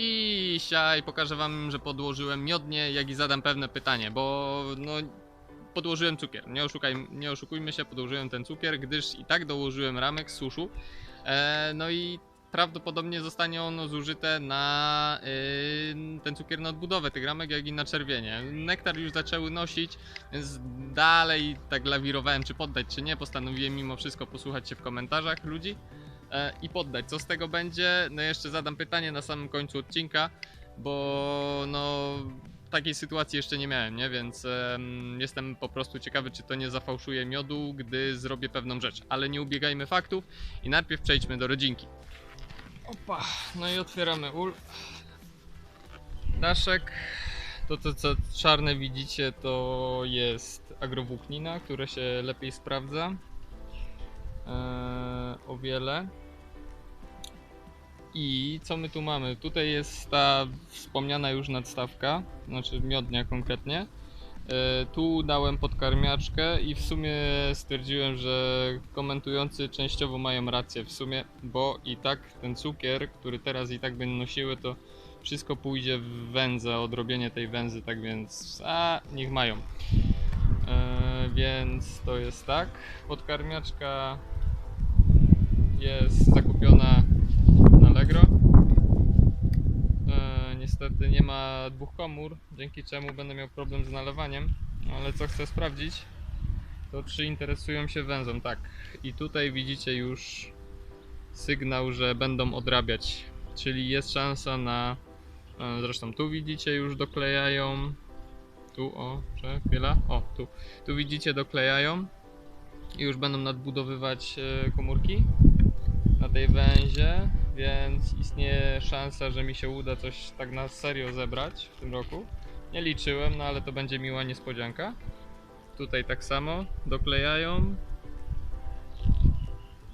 Dzisiaj pokażę wam, że podłożyłem miodnie, jak i zadam pewne pytanie, bo no podłożyłem cukier. Nie, oszukaj, nie oszukujmy się, podłożyłem ten cukier, gdyż i tak dołożyłem ramek z suszu. E, no i prawdopodobnie zostanie ono zużyte na y, ten cukier na odbudowę tych ramek, jak i na czerwienie. Nektar już zaczęły nosić, więc dalej tak lawirowałem, czy poddać, czy nie. Postanowiłem mimo wszystko posłuchać się w komentarzach ludzi i poddać. Co z tego będzie? No jeszcze zadam pytanie na samym końcu odcinka, bo no takiej sytuacji jeszcze nie miałem, nie? Więc em, jestem po prostu ciekawy, czy to nie zafałszuje miodu, gdy zrobię pewną rzecz. Ale nie ubiegajmy faktów i najpierw przejdźmy do rodzinki. Opa, no i otwieramy ul. Daszek. To, to co czarne widzicie, to jest agrowłóknina, która się lepiej sprawdza. Eee, o wiele. I co my tu mamy? Tutaj jest ta wspomniana już nadstawka, znaczy miodnia konkretnie. E, Tu dałem podkarmiaczkę i w sumie stwierdziłem, że komentujący częściowo mają rację w sumie, bo i tak ten cukier, który teraz i tak będą nosiły, to wszystko pójdzie w węzę, odrobienie tej węzy, tak więc a niech mają. E, więc to jest tak. Podkarmiaczka jest zakupiona na Allegro. E, niestety nie ma dwóch komór, dzięki czemu będę miał problem z nalewaniem, ale co chcę sprawdzić, to czy interesują się węzą. Tak, i tutaj widzicie już sygnał, że będą odrabiać, czyli jest szansa na. e, Zresztą tu widzicie już doklejają. Tu, o, chwila. O, tu. Tu widzicie doklejają i już będą nadbudowywać e, komórki na tej węzie, więc istnieje szansa, że mi się uda coś tak na serio zebrać w tym roku. Nie liczyłem, no ale to będzie miła niespodzianka. Tutaj tak samo doklejają.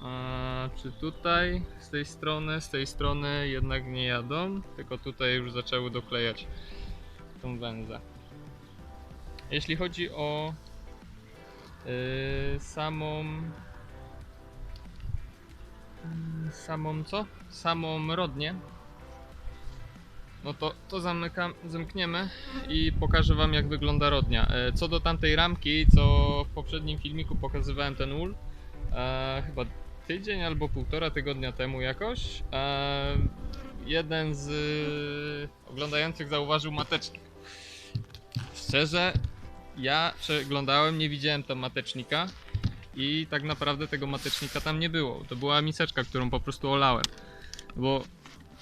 A czy tutaj z tej strony, z tej strony jednak nie jadą, tylko tutaj już zaczęły doklejać tą węzę. Jeśli chodzi o yy, samą samą co? Samą rodnię. No to, to zamykam, zamkniemy i pokażę wam jak wygląda rodnia. E, Co do tamtej ramki, co w poprzednim filmiku pokazywałem ten ul, e, chyba tydzień albo półtora tygodnia temu jakoś, e, jeden z e, oglądających zauważył matecznik. Szczerze, ja przeglądałem, nie widziałem tam matecznika i tak naprawdę tego matecznika tam nie było. To była miseczka, którą po prostu olałem, bo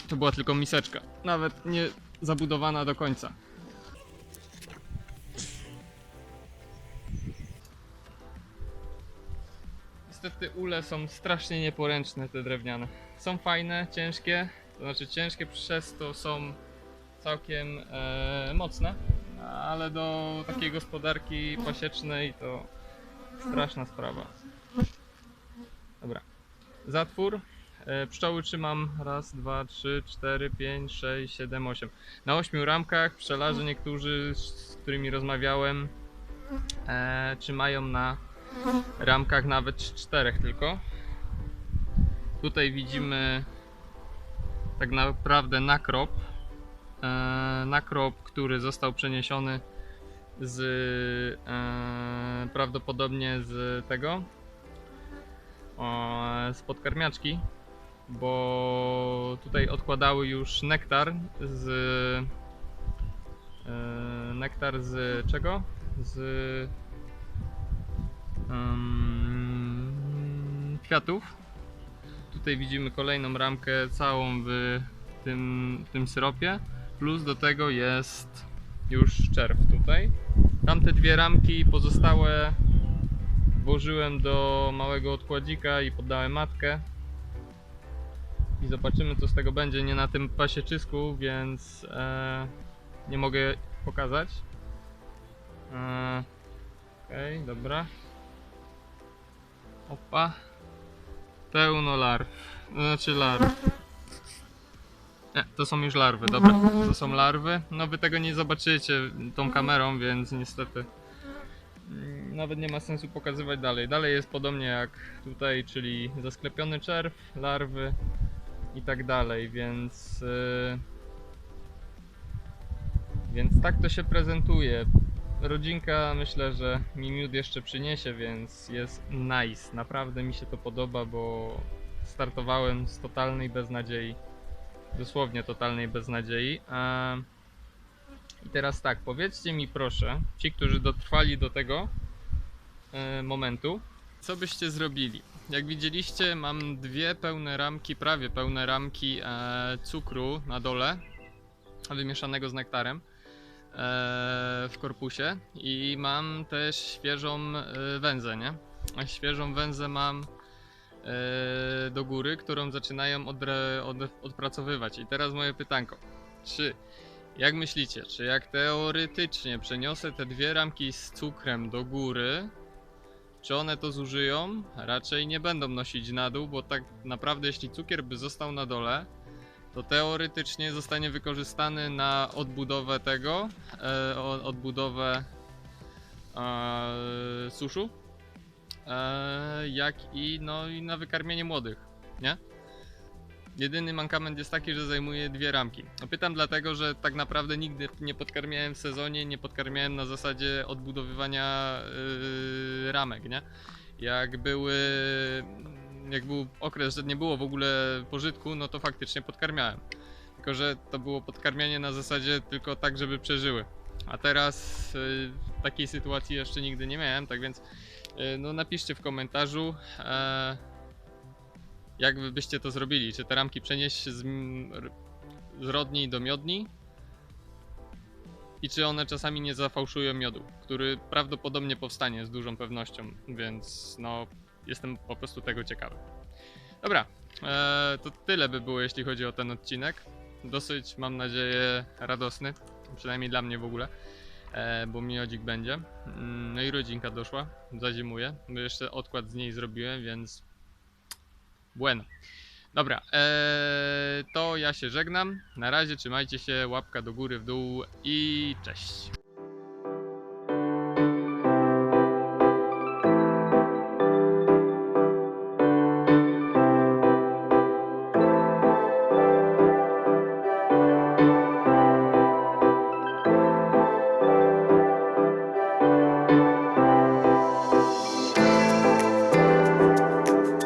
to była tylko miseczka, nawet nie zabudowana do końca. Niestety ule są strasznie nieporęczne te drewniane. Są fajne, ciężkie, to znaczy ciężkie przez to są całkiem e, mocne, ale do takiej gospodarki pasiecznej to Straszna sprawa. Dobra. Zatwór. E, Pszczoły trzymam raz, dwa, trzy, cztery, pięć, sześć, siedem, osiem. Na ośmiu ramkach pszczelarze niektórzy, z którymi rozmawiałem, e, trzymają na ramkach nawet czterech tylko. Tutaj widzimy tak naprawdę nakrop. E, nakrop, który został przeniesiony z e, prawdopodobnie z tego o, z podkarmiaczki bo tutaj odkładały już nektar z e, nektar z czego? z kwiatów tutaj widzimy kolejną ramkę całą w tym, w tym syropie plus do tego jest już czerw tutaj. Tamte dwie ramki pozostałe włożyłem do małego odkładzika i poddałem matkę. I zobaczymy co z tego będzie. Nie na tym pasieczysku, więc e, nie mogę pokazać. E, Okej, dobra. Opa. Pełno larw. Znaczy larw. Nie, to są już larwy, dobra. To są larwy. No wy tego nie zobaczycie tą kamerą, więc niestety mm, nawet nie ma sensu pokazywać dalej. Dalej jest podobnie jak tutaj, czyli zasklepiony czerw, larwy i tak dalej, więc yy, Więc tak to się prezentuje. Rodzinka myślę, że mi miód jeszcze przyniesie, więc jest nice. Naprawdę mi się to podoba, bo startowałem z totalnej beznadziei. Dosłownie totalnej beznadziei. I teraz tak, powiedzcie mi proszę, ci, którzy dotrwali do tego e, momentu, co byście zrobili? Jak widzieliście, mam dwie pełne ramki, prawie pełne ramki e, cukru na dole, wymieszanego z nektarem e, w korpusie i mam też świeżą węzę, nie? A świeżą węzę mam do góry, którą zaczynają odre, od, odpracowywać. I teraz moje pytanko. Czy, jak myślicie, czy jak teoretycznie przeniosę te dwie ramki z cukrem do góry, czy one to zużyją? Raczej nie będą nosić na dół, bo tak naprawdę jeśli cukier by został na dole, to teoretycznie zostanie wykorzystany na odbudowę tego, e, odbudowę e, suszu, e, jak i, no, i na wykarmienie młodych, nie? Jedyny mankament jest taki, że zajmuje dwie ramki. No Pytam dlatego, że tak naprawdę nigdy nie podkarmiałem w sezonie, nie podkarmiałem na zasadzie odbudowywania yy, ramek, nie? Jak były, jak był okres, że nie było w ogóle pożytku, no to faktycznie podkarmiałem. Tylko, że to było podkarmianie na zasadzie tylko tak, żeby przeżyły. A teraz yy, takiej sytuacji jeszcze nigdy nie miałem, tak więc no napiszcie w komentarzu. E, jak byście to zrobili? Czy te ramki przenieść z, z rodni do miodni? I czy one czasami nie zafałszują miodu, który prawdopodobnie powstanie z dużą pewnością, więc no jestem po prostu tego ciekawy. Dobra, e, to tyle by było jeśli chodzi o ten odcinek. Dosyć mam nadzieję radosny, przynajmniej dla mnie w ogóle, bo miodzik będzie. Mm, No i rodzinka doszła, zazimuje, bo jeszcze odkład z niej zrobiłem, więc Bueno. Dobra, eee, to ja się żegnam. Na razie trzymajcie się, łapka do góry, w dół i cześć.